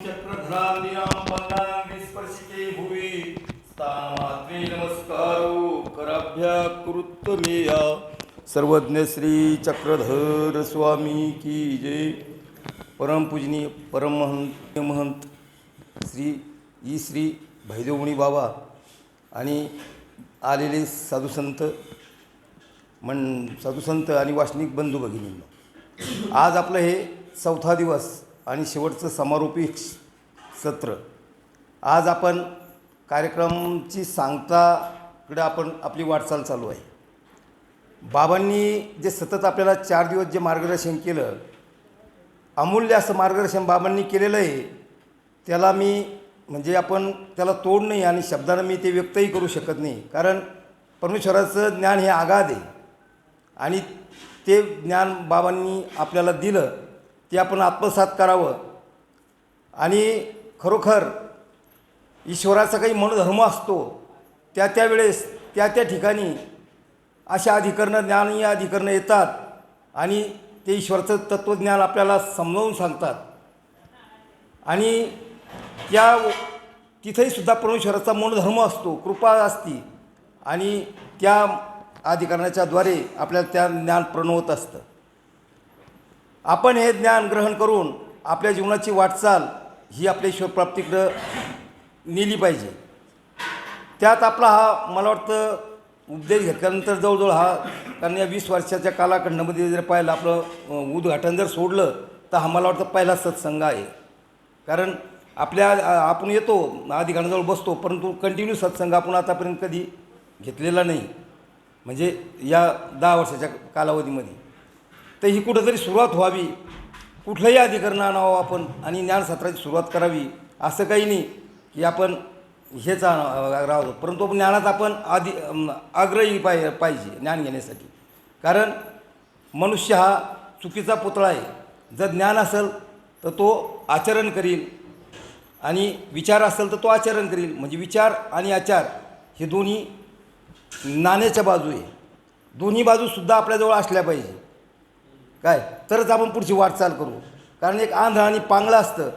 चक्रधरान्यां भुवि स्थानमात्रे नमस्कारो कराभ्या सर्वज्ञ श्री चक्रधर स्वामी की जय। परमपूजनीय परमहंत महंत श्री ई श्री भैदेवणी बाबा आणि आलेले साधुसंत मन साधुसंत आणि वासनिक बंधू भगिनींना. आज आपलं हे चौथा दिवस आणि शेवटचं समारोपी सत्र. आज आपण कार्यक्रमची सांगताकडे आपण आपली वाटचाल चालू आहे. बाबांनी जे सतत आपल्याला चार दिवस जे मार्गदर्शन केलं अमूल्य असं मार्गदर्शन बाबांनी केलेलं आहे त्याला मी म्हणजे आपण त्याला तोड नाही आणि शब्दानं मी ते व्यक्तही करू शकत नाही. कारण परमेश्वराचं ज्ञान हे आगाध आहे. आणि ते ज्ञान बाबांनी आपल्याला दिलं ते आपण आत्मसात करावं. आणि खरोखर ईश्वराचा काही मनोधर्म असतो त्या त्यावेळेस त्या त्या ठिकाणी अशा अधिकरणं ज्ञानीय अधिकरणं येतात आणि ते ईश्वराचं तत्त्वज्ञान आपल्याला समजावून सांगतात. आणि त्या तिथेही सुद्धा परमेश्वराचा मनोधर्म असतो कृपा असती आणि त्या अधिकरणाच्याद्वारे आपल्याला त्या ज्ञान प्रणवत असतं. आपण हे ज्ञान ग्रहण करून आपल्या जीवनाची वाटचाल ही आपल्या ईश्वरप्राप्तीकडं नेली पाहिजे. त्यात आपला हा मला वाटतं उपदेश घेतल्यानंतर जवळजवळ हा कारण या वीस वर्षाच्या कालाखंडामध्ये जर पाहिलं आपलं उद्घाटन जर सोडलं तर हा मला वाटतं पहिला सत्संग आहे. कारण आपल्या आपण येतो अधिकाराजवळ बसतो परंतु कंटिन्यू सत्संग आपण आतापर्यंत कधी घेतलेला नाही. म्हणजे या दहा वर्षाच्या कालावधीमध्ये. तर ही कुठंतरी सुरुवात व्हावी. कुठलंही अधिकरण आणावं आपण आणि ज्ञानसत्राची सुरुवात करावी असं काही नाही की आपण हेच राहतो परंतु ज्ञानात आपण आधी आग्रही पाहि पाहिजे ज्ञान घेण्यासाठी. कारण मनुष्य हा चुकीचा पुतळा आहे. जर ज्ञान असेल तर तो आचरण करील आणि विचार असेल तर तो आचरण करील. म्हणजे विचार आणि आचार हे दोन्ही नाण्याच्या बाजू आहे. दोन्ही बाजूसुद्धा आपल्याजवळ असल्या पाहिजे. काय? तरच आपण पुढची वाटचाल करू. कारण एक आंधळ आणि पांगळं असतं.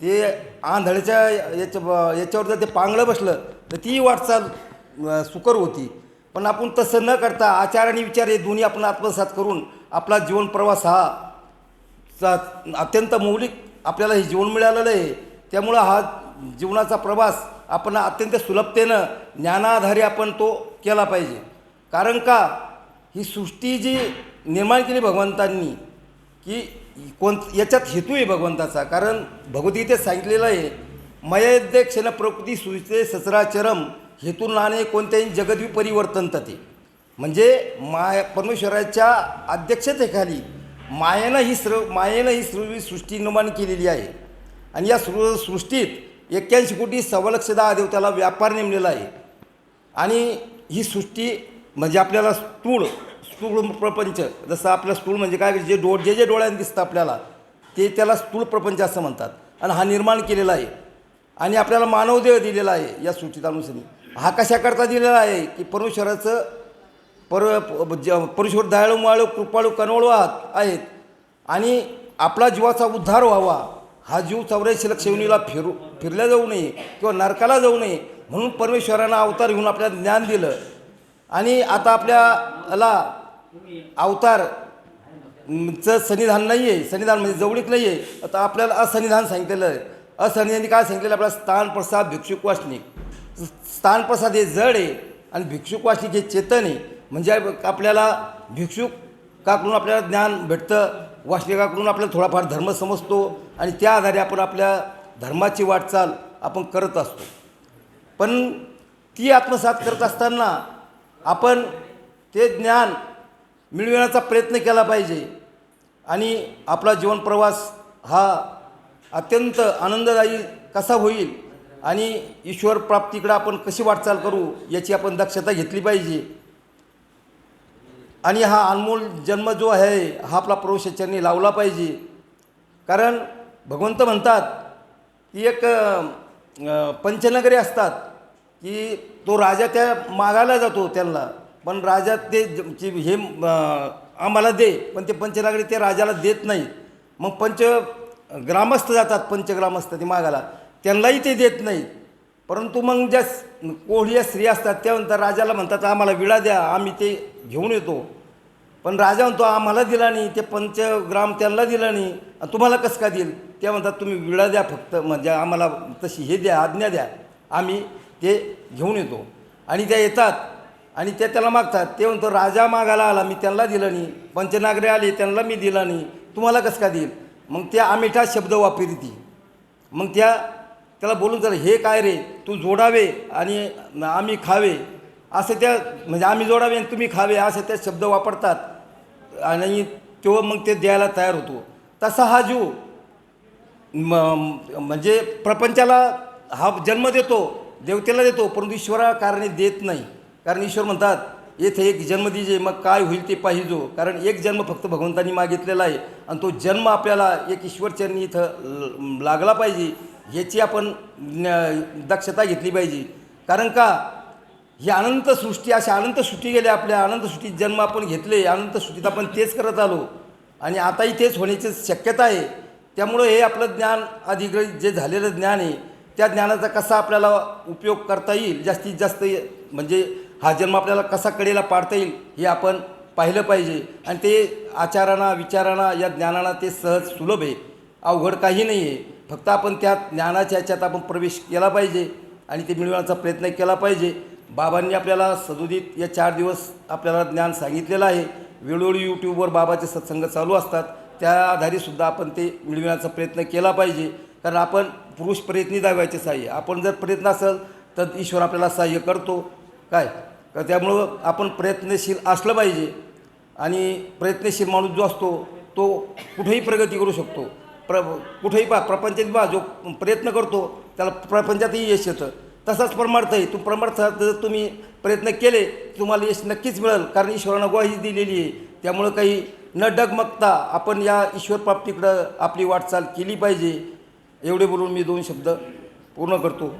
ते आंधळ्याच्या याच्या याच्यावर जर ते पांगळं बसलं तर ती वाटचाल सुकर होती. पण आपण तसं न करता आचार आणि विचार हे दोन्ही आपण आत्मसात करून आपला जीवन प्रवास हा चा अत्यंत मौलिक आपल्याला हे जीवन मिळालेलं आहे. त्यामुळं हा जीवनाचा प्रवास आपण अत्यंत सुलभतेनं ज्ञानाधारे आपण तो केला पाहिजे. कारण का? ही सृष्टी जी निर्माण केली भगवंतांनी की कोण याच्यात हेतू आहे भगवंताचा. कारण भगवद्गीतेत सांगितलेलं आहे मयद्य क्षण प्रकृती सुचते सचराचरम हेतू नाणे कोणत्याही जगद्वी परिवर्तन तते म्हणजे माय परमेश्वराच्या अध्यक्षतेखाली मायेनं ही स्र मायेनं ही सृ सृष्टी निर्माण केलेली आहे. आणि या सृ सृष्टीत एक्क्याऐंशी कोटी सव्वालक्ष दहा देवताला व्यापार नेमलेला आहे. आणि ही सृष्टी म्हणजे आपल्याला तूळ स्थूळ प्रपंच जसं आपलं स्थूळ म्हणजे काय जे डो जे जे डोळ्याने दिसतं आपल्याला ते त्याला स्थूळ प्रपंच असं म्हणतात. आणि हा निर्माण केलेला आहे. आणि आपल्याला मानवदेह दिलेला आहे या सूचित अनुसरी हा कशाकरता दिलेला आहे की परमेश्वराचं पर परमेश्वर दयाळू माळू कृपाळू कनवळू आहात आहेत. आणि आपला जीवाचा उद्धार व्हावा. हा जीव चौऱ्याऐंशी लक्ष योनीला फिरू फिरल्या जाऊ नये किंवा नरकाला जाऊ नये म्हणून परमेश्वरानं अवतार घेऊन आपल्याला ज्ञान दिलं. आणि आता आपल्याला अवतार चं सन्निधान नाही आहे सन्निधान म्हणजे जवळीक नाही आहे आता आपल्याला असन्निधान सांगितलेलं आहे. असन्निधानी काय सांगितलेलं आपल्याला स्थान प्रसाद भिक्षुक वासनिक. स्थान प्रसाद हे जड आहे आणि भिक्षुक वासनिक हे चेतन आहे. म्हणजे आपल्याला भिक्षुक काकडून आपल्याला ज्ञान भेटतं वासनिकाकडून आपल्याला थोडाफार धर्म समजतो आणि त्या आधारे आपण आपल्या धर्माची वाटचाल आपण करत असतो. पण ती आत्मसात करत असताना आपण ते ज्ञान मिळविण्याचा प्रयत्न केला पाहिजे. आणि आपला जीवनप्रवास हा अत्यंत आनंददायी कसा होईल आणि ईश्वर प्राप्तीकडे आपण कशी वाटचाल करू याची आपण दक्षता घेतली पाहिजे. आणि हा अनमोल जन्म जो आहे हा आपला प्रवेशाच्याने लावला पाहिजे. कारण भगवंत म्हणतात की एक पंचनगरी असतात की तो राजा त्या मागायला जातो त्यांना. पण राजा ते ज- हे अं, आम्हाला दे पण ते पंचनागरी ते राजाला देत नाही. मग पंच ग्रामस्थ जातात पंचग्रामस्थ ते मागायला. त्यांनाही ते देत नाही. परंतु मग ज्या स- कोळी स्त्री असतात त्या म्हणतात राजाला म्हणतात आम्हाला विडा द्या आम्ही ते घेऊन येतो. पण राजा म्हणतो आम्हाला दिला नाही ते पंचग्राम त्यांना दिला नाही आणि तुम्हाला कसं का देईल? ते म्हणतात तुम्ही विडा द्या फक्त म्हणजे आम्हाला तशी हे द्या आज्ञा द्या आम्ही ते घेऊन येतो. आणि त्या येतात. आणि ते त्याला मागतात. ते म्हणतो राजा मागायला आला मी त्यांना दिलं नाही. पंचनागरे आले त्यांना मी दिला नाही. तुम्हाला कसं का देईल? मग त्या आमिठा शब्द वापरी ती. मग त्या त्याला बोलून जर हे काय रे? तू जोडावे आणि आम्ही खावे. असं त्या म्हणजे आम्ही जोडावे आणि तुम्ही खावे असे त्या शब्द वापरतात. आणि तो मग ते द्यायला तयार होतो. तसा हा जीव म्हणजे प्रपंचाला हा जन्म देतो देवतेला देतो परंतु ईश्वरा कारणे देत नाही. कारण ईश्वर म्हणतात येथे एक जन्म दिजे मग काय होईल ते पाहिजो कारण एक जन्म फक्त भगवंतांनी मागितलेला आहे आणि तो जन्म आपल्याला एक ईश्वरचरणी इथं लागला पाहिजे याची आपण दक्षता घेतली पाहिजे. कारण का? ही अनंत सृष्टी अशा अनंत सृष्टी गेल्या आपल्या अनंत सृष्टीत जन्म आपण घेतले अनंत सृष्टीत आपण तेच करत आलो. आणि आताही तेच होण्याची शक्यता आहे. त्यामुळं हे आपलं ज्ञान अधिग्रहित जे झालेलं ज्ञान आहे त्या ज्ञानाचा कसा आपल्याला उपयोग करता येईल जास्तीत जास्त म्हणजे हा जन्म आपल्याला कसा कडेला पाडता येईल हे आपण पाहिलं पाहिजे. आणि ते आचारांना विचारांना या ज्ञानाला ते सहज सुलभ आहे. अवघड काही नाही आहे. फक्त आपण त्या ज्ञानाच्या ह्याच्यात आपण प्रवेश केला पाहिजे आणि ते मिळवण्याचा प्रयत्न केला पाहिजे. बाबांनी आपल्याला सदोदित या चार दिवस आपल्याला ज्ञान सांगितलेलं आहे. वेळोवेळी यूट्यूबवर बाबाचे सत्संग चालू असतात. त्या आधारेसुद्धा आपण ते मिळविण्याचा प्रयत्न केला पाहिजे. कारण आपण पुरुष प्रयत्नी दावायचे सहाय्य. आपण जर प्रयत्न असेल तर ईश्वर आपल्याला सहाय्य करतो. काय? तर त्यामुळं आपण प्रयत्नशील असलं पाहिजे. आणि प्रयत्नशील माणूस जो असतो तो कुठेही प्रगती करू शकतो. प्र कुठेही पा प्रपंचात बा जो प्रयत्न करतो त्याला प्रपंचातही यश येतं. तसाच परमार्थही. तुम परमार्थात जर तुम्ही प्रयत्न केले तुम्हाला यश नक्कीच मिळेल. कारण ईश्वरानं ग्वाही दिलेली आहे. त्यामुळं काही न डगमगता आपण या ईश्वर प्राप्तीकडं आपली वाटचाल केली पाहिजे. एवढे बोलून मी दोन शब्द पूर्ण करतो.